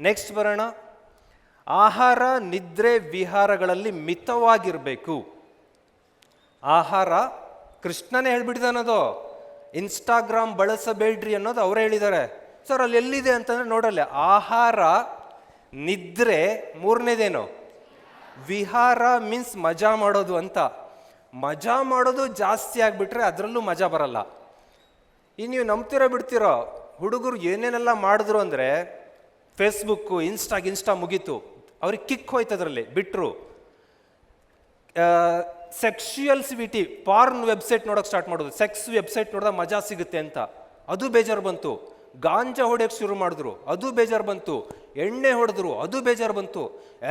Next ಬರೋಣ. ಆಹಾರ ನಿದ್ರೆ ವಿಹಾರಗಳಲ್ಲಿ ಮಿತವಾಗಿರಬೇಕು. ಆಹಾರ ಕೃಷ್ಣನೇ ಹೇಳ್ಬಿಟ್ಟಿದ್ದಾನದು. ಇನ್ಸ್ಟಾಗ್ರಾಮ್ ಬಳಸಬೇಡ್ರಿ ಅನ್ನೋದು ಅವರೇ ಹೇಳಿದ್ದಾರೆ. ಸರ್ ಅಲ್ಲಿ ಎಲ್ಲಿದೆ ಅಂತಂದರೆ ನೋಡಲ್ಲ. ಆಹಾರ ನಿದ್ರೆ ಮೂರನೇದೇನು? ವಿಹಾರ ಮೀನ್ಸ್ ಮಜಾ ಮಾಡೋದು ಅಂತ. ಮಜಾ ಮಾಡೋದು ಜಾಸ್ತಿ ಆಗಿಬಿಟ್ರೆ ಅದರಲ್ಲೂ ಮಜಾ ಬರಲ್ಲ. ಈ ನೀವು ನಂಬ್ತಿರೋ ಬಿಡ್ತಿರೋ ಹುಡುಗರು ಏನೇನೆಲ್ಲ ಮಾಡಿದ್ರು ಅಂದರೆ ಫೇಸ್ಬುಕ್ಕು ಇನ್ಸ್ಟಾಗ್ ಇನ್ಸ್ಟಾ ಮುಗೀತು. ಅವ್ರಿಗೆ ಕಿಕ್ ಹೋಯ್ತು ಅದರಲ್ಲಿ ಬಿಟ್ಟರು ಸೆಕ್ಷುಯಲ್ ಸಿವಿಟಿ ಪಾರ್ನ್ ವೆಬ್ಸೈಟ್ ನೋಡೋಕೆ ಸ್ಟಾರ್ಟ್ ಮಾಡೋದು. ಸೆಕ್ಸ್ ವೆಬ್ಸೈಟ್ ನೋಡಿದಾಗ ಮಜಾ ಸಿಗುತ್ತೆ ಅಂತ. ಅದು ಬೇಜಾರು ಬಂತು. ಗಾಂಜಾ ಹೊಡೆಯೋಕ್ಕೆ ಶುರು ಮಾಡಿದ್ರು. ಅದು ಬೇಜಾರು ಬಂತು. ಎಣ್ಣೆ ಹೊಡೆದ್ರು. ಅದು ಬೇಜಾರು ಬಂತು.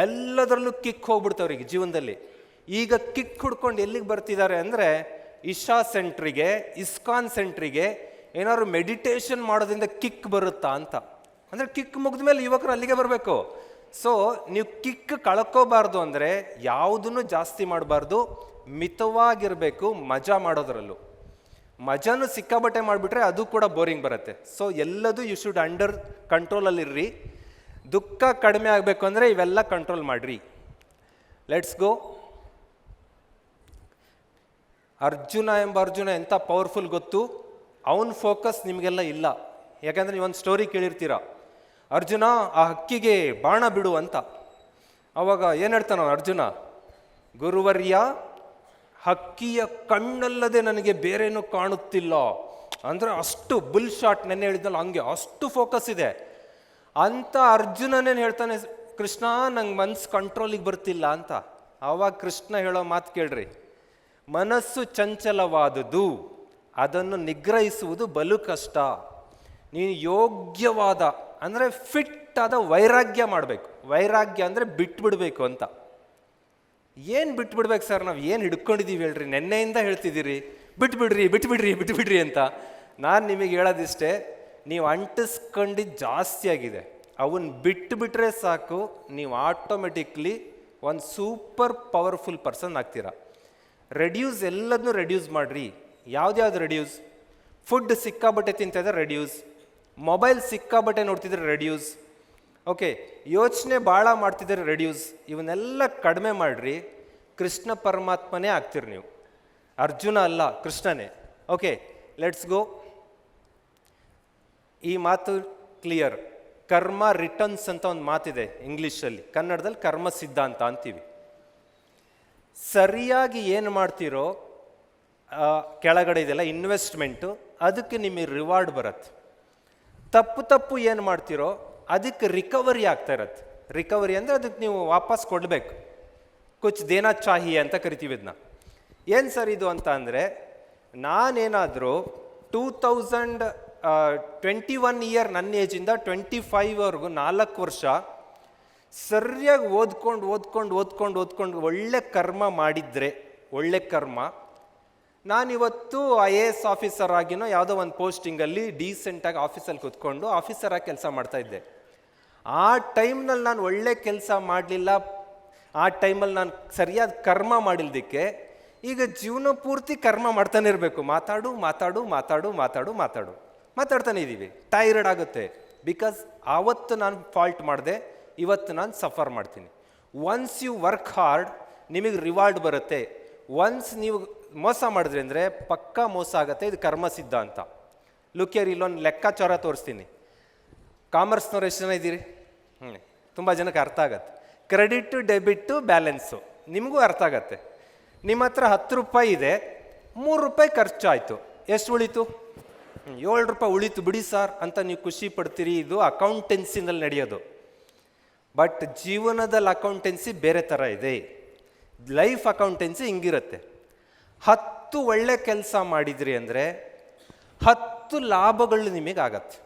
ಎಲ್ಲದರಲ್ಲೂ ಕಿಕ್ ಹೋಗ್ಬಿಡ್ತು ಅವರಿಗೆ ಜೀವನದಲ್ಲಿ. ಈಗ ಕಿಕ್ ಹುಡ್ಕೊಂಡು ಎಲ್ಲಿಗೆ ಬರ್ತಿದ್ದಾರೆ ಅಂದರೆ ಇಶಾ ಸೆಂಟ್ರಿಗೆ ಇಸ್ಕಾನ್ ಸೆಂಟ್ರಿಗೆ ಏನಾದ್ರು ಮೆಡಿಟೇಷನ್ ಮಾಡೋದ್ರಿಂದ ಕಿಕ್ ಬರುತ್ತಾ ಅಂತ. ಅಂದರೆ ಕಿಕ್ ಮುಗಿದ ಮೇಲೆ ಯುವಕರು ಅಲ್ಲಿಗೆ ಬರಬೇಕು. ಸೊ ನೀವು ಕಿಕ್ ಕಳ್ಕೋಬಾರ್ದು ಅಂದರೆ ಯಾವುದನ್ನು ಜಾಸ್ತಿ ಮಾಡಬಾರ್ದು? ಮಿತವಾಗಿರಬೇಕು, ಮಜಾ ಮಾಡೋದ್ರಲ್ಲೂ. ಮಜಾನು ಸಿಕ್ಕಾಬಟ್ಟೆ ಮಾಡಿಬಿಟ್ರೆ ಅದು ಕೂಡ ಬೋರಿಂಗ್ ಬರುತ್ತೆ. ಸೊ ಎಲ್ಲದೂ ಯು ಶುಡ್ ಅಂಡರ್ ಕಂಟ್ರೋಲಲ್ಲಿರ್ರಿ ದುಃಖ ಕಡಿಮೆ ಆಗಬೇಕು ಅಂದರೆ ಇವೆಲ್ಲ ಕಂಟ್ರೋಲ್ ಮಾಡಿರಿ. ಲೆಟ್ಸ್ ಗೋ ಅರ್ಜುನ ಎಂಬ ಅರ್ಜುನ ಎಂಥ ಪವರ್ಫುಲ್ ಗೊತ್ತು. ಅವನ ಫೋಕಸ್ ನಿಮಗೆಲ್ಲ ಇಲ್ಲ. ಯಾಕಂದ್ರೆ ನೀವೊಂದು ಸ್ಟೋರಿ ಕೇಳಿರ್ತೀರ? ಅರ್ಜುನ ಆ ಹಕ್ಕಿಗೆ ಬಾಣ ಬಿಡು ಅಂತ. ಅವಾಗ ಏನು ಹೇಳ್ತಾನ ಅರ್ಜುನ? ಗುರುವರ್ಯ, ಹಕ್ಕಿಯ ಕಣ್ಣಲ್ಲದೆ ನನಗೆ ಬೇರೇನೂ ಕಾಣುತ್ತಿಲ್ಲ. ಅಂದರೆ ಅಷ್ಟು ಬುಲ್ ಶಾಟ್ ನೆನ್ನೆ ಹೇಳಿದ್ನಲ್ಲ, ಹಂಗೆ ಅಷ್ಟು ಫೋಕಸ್ ಇದೆ. ಅಂತ ಅರ್ಜುನನೇನು ಹೇಳ್ತಾನೆ, ಕೃಷ್ಣ, ನಂಗೆ ಮನಸ್ಸು ಕಂಟ್ರೋಲಿಗೆ ಬರ್ತಿಲ್ಲ ಅಂತ. ಆವಾಗ ಕೃಷ್ಣ ಹೇಳೋ ಮಾತು ಕೇಳ್ರಿ. ಮನಸ್ಸು ಚಂಚಲವಾದುದು, ಅದನ್ನು ನಿಗ್ರಹಿಸುವುದು ಬಲು ಕಷ್ಟ. ನೀನು ಯೋಗ್ಯವಾದ ಅಂದರೆ ಫಿಟ್ ಆದ ವೈರಾಗ್ಯ ಮಾಡಬೇಕು. ವೈರಾಗ್ಯ ಅಂದರೆ ಬಿಟ್ಬಿಡಬೇಕು ಅಂತ. ಏನು ಬಿಟ್ಬಿಡ್ಬೇಕು ಸರ್ ನಾವು? ಏನು ಹಿಡ್ಕೊಂಡಿದ್ದೀವಿ ಹೇಳ್ರಿ? ನೆನ್ನೆಯಿಂದ ಹೇಳ್ತಿದ್ದೀರಿ. ಬಿಟ್ಬಿಡ್ರಿ ಬಿಟ್ಬಿಡ್ರಿ ಬಿಟ್ಬಿಡ್ರಿ ಅಂತ. ನಾನು ನಿಮಗೆ ಹೇಳೋದಿಷ್ಟೇ, ನೀವು ಅಂಟಿಸ್ಕೊಂಡು ಜಾಸ್ತಿ ಆಗಿದೆ. ಅವನ್ನ ಬಿಟ್ಟುಬಿಟ್ರೆ ಸಾಕು, ನೀವು ಆಟೋಮೆಟಿಕ್ಲಿ ಒಂದು ಸೂಪರ್ ಪವರ್ಫುಲ್ ಪರ್ಸನ್ ಆಗ್ತೀರಾ. ರೆಡ್ಯೂಸ್ ಎಲ್ಲದನ್ನೂ ರೆಡ್ಯೂಸ್ ಮಾಡಿರಿ. ಯಾವ್ದು ರೆಡ್ಯೂಸ್? ಫುಡ್ ಸಿಕ್ಕಾಬಟ್ಟೆ ತಿಂತಿದ್ರೆ ರೆಡ್ಯೂಸ್. ಮೊಬೈಲ್ ಸಿಕ್ಕಾಬಟ್ಟೆ ನೋಡ್ತಿದ್ರೆ ರೆಡ್ಯೂಸ್. ಓಕೆ, ಯೋಚನೆ ಭಾಳ ಮಾಡ್ತಿದ್ರೆ ರೆಡ್ಯೂಸ್. ಇವನ್ನೆಲ್ಲ ಕಡಿಮೆ ಮಾಡಿರಿ, ಕೃಷ್ಣ ಪರಮಾತ್ಮನೇ ಆಗ್ತೀರಿ ನೀವು. ಅರ್ಜುನ ಅಲ್ಲ, ಕೃಷ್ಣನೇ. ಓಕೆ ಲೆಟ್ಸ್ ಗೋ ಈ ಮಾತು ಕ್ಲಿಯರ್ ಕರ್ಮ ರಿಟರ್ನ್ಸ್ ಅಂತ ಒಂದು ಮಾತಿದೆ ಇಂಗ್ಲೀಷಲ್ಲಿ. ಕನ್ನಡದಲ್ಲಿ ಕರ್ಮ ಸಿದ್ಧಾಂತ ಅಂತೀವಿ. ಸರಿಯಾಗಿ ಏನು ಮಾಡ್ತೀರೋ ಕೆಳಗಡೆ ಇದೆಲ್ಲ ಇನ್ವೆಸ್ಟ್ಮೆಂಟು ಅದಕ್ಕೆ ನಿಮಗೆ ರಿವಾರ್ಡ್ ಬರುತ್ತೆ. ತಪ್ಪು ತಪ್ಪು ಏನು ಮಾಡ್ತೀರೋ ಅದಕ್ಕೆ ರಿಕವರಿ ಆಗ್ತಾ ಇರತ್ತೆ. ರಿಕವರಿ ಅಂದರೆ ಅದಕ್ಕೆ ನೀವು ವಾಪಸ್ ಕೊಡಬೇಕು. ಕುಚ್ ದೇನಾ ಚಾಹಿ ಅಂತ ಕರಿತೀವಿ ಇದನ್ನ ಏನು ಸರ್ ಇದು ಅಂತ ಅಂದರೆ ನಾನೇನಾದರೂ two thousand twenty one year ನನ್ನ ಏಜಿಂದ ಟ್ವೆಂಟಿ ಫೈವ್ವರೆಗೂ ನಾಲ್ಕು ವರ್ಷ ಸರಿಯಾಗಿ ಓದ್ಕೊಂಡು ಓದ್ಕೊಂಡು ಓದ್ಕೊಂಡು ಓದ್ಕೊಂಡು ಒಳ್ಳೆ ಕರ್ಮ ಮಾಡಿದರೆ, ಒಳ್ಳೆ ಕರ್ಮ ನಾನಿವತ್ತು ಐ ಎ ಎಸ್ ಆಫೀಸರ್ ಆಗಿನೋ ಯಾವುದೋ ಒಂದು ಪೋಸ್ಟಿಂಗಲ್ಲಿ ಡೀಸೆಂಟಾಗಿ ಆಫೀಸಲ್ಲಿ ಕೂತ್ಕೊಂಡು ಆಫೀಸರಾಗಿ ಕೆಲಸ ಮಾಡ್ತಾ ಇದ್ದೆ. ಆ ಟೈಮ್ನಲ್ಲಿ ನಾನು ಒಳ್ಳೆ ಕೆಲಸ ಮಾಡಲಿಲ್ಲ. ಆ ಟೈಮಲ್ಲಿ ನಾನು ಸರಿಯಾದ ಕರ್ಮ ಮಾಡಿಲ್ದಕ್ಕೆ ಈಗ ಜೀವನ ಪೂರ್ತಿ ಕರ್ಮ ಮಾಡ್ತಾನೆ ಇರಬೇಕು. ಮಾತಾಡು ಮಾತಾಡು ಮಾತಾಡು ಮಾತಾಡು ಮಾತಾಡು. ಮಾತಾಡ್ತಾನೆ ಇದ್ದೀವಿ ಟೈರ್ಡ್ ಆಗುತ್ತೆ. ಬಿಕಾಸ್ ಆವತ್ತು ನಾನು ಫಾಲ್ಟ್ ಮಾಡಿದೆ, ಇವತ್ತು ನಾನು ಸಫರ್ ಮಾಡ್ತೀನಿ. ಒನ್ಸ್ ಯು ವರ್ಕ್ ಹಾರ್ಡ್ ನಿಮಗೆ ರಿವಾರ್ಡ್ ಬರುತ್ತೆ. ಒನ್ಸ್ ನೀವು ಮೋಸ ಮಾಡಿದ್ರಿ ಅಂದರೆ ಪಕ್ಕಾ ಮೋಸ ಆಗುತ್ತೆ, ಇದು ಕರ್ಮ ಸಿದ್ಧ ಅಂತ ಲುಕಿಯರ್ ಇಲ್ಲೊಂದು ಲೆಕ್ಕಾಚಾರ ತೋರಿಸ್ತೀನಿ. ಕಾಮರ್ಸ್ನವ್ರು ಎಷ್ಟು ಜನ ಇದ್ದೀರಿ? ಹ್ಞೂ ತುಂಬ ಜನಕ್ಕೆ ಅರ್ಥ ಆಗತ್ತೆ. ಕ್ರೆಡಿಟ್ ಡೆಬಿಟ್ಟು ಬ್ಯಾಲೆನ್ಸು ನಿಮಗೂ ಅರ್ಥ ಆಗತ್ತೆ. ನಿಮ್ಮ ಹತ್ರ ಹತ್ತು ರೂಪಾಯಿ ಇದೆ, ಮೂರು ರೂಪಾಯಿ ಖರ್ಚಾಯಿತು. ಎಷ್ಟು ಉಳಿತು? ಏಳು ರೂಪಾಯಿ ಉಳಿತು ಬಿಡಿ ಸರ್ ಅಂತ ನೀವು ಖುಷಿ ಪಡ್ತೀರಿ, ಇದು ಅಕೌಂಟೆನ್ಸಿನಲ್ಲಿ ನಡೆಯೋದು. ಬಟ್ ಜೀವನದಲ್ಲಿ ಅಕೌಂಟೆನ್ಸಿ ಬೇರೆ ಥರ ಇದೆ. ಲೈಫ್ ಅಕೌಂಟೆನ್ಸಿ ಹಿಂಗಿರುತ್ತೆ. ಹತ್ತು ಒಳ್ಳೆ ಕೆಲಸ ಮಾಡಿದ್ರಿ ಅಂದರೆ ಹತ್ತು ಲಾಭಗಳು ನಿಮಗೆ ಆಗತ್ತೆ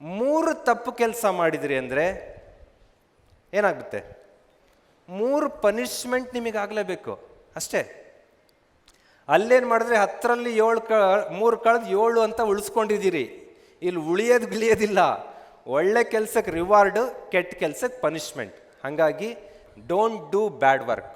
ಮೂರು ತಪ್ಪು ಕೆಲಸ ಮಾಡಿದ್ರಿ ಅಂದರೆ ಏನಾಗುತ್ತೆ? ಮೂರು ಪನಿಷ್ಮೆಂಟ್ ನಿಮಗೆ ಆಗಲೇಬೇಕು ಅಷ್ಟೇ. ಅಲ್ಲೇನು ಮಾಡಿದ್ರೆ ಹತ್ತರಲ್ಲಿ ಏಳು ಕ, ಮೂರು ಕಳೆದು ಏಳು ಅಂತ ಉಳಿಸ್ಕೊಂಡಿದ್ದೀರಿ. ಇಲ್ಲಿ ಉಳಿಯೋದು ಗಿಳಿಯೋದಿಲ್ಲ. ಒಳ್ಳೆ ಕೆಲಸಕ್ಕೆ ರಿವಾರ್ಡು ಕೆಟ್ಟ ಕೆಲಸಕ್ಕೆ ಪನಿಷ್ಮೆಂಟ್ ಹಾಗಾಗಿ ಡೋಂಟ್ ಡೂ ಬ್ಯಾಡ್ ವರ್ಕ್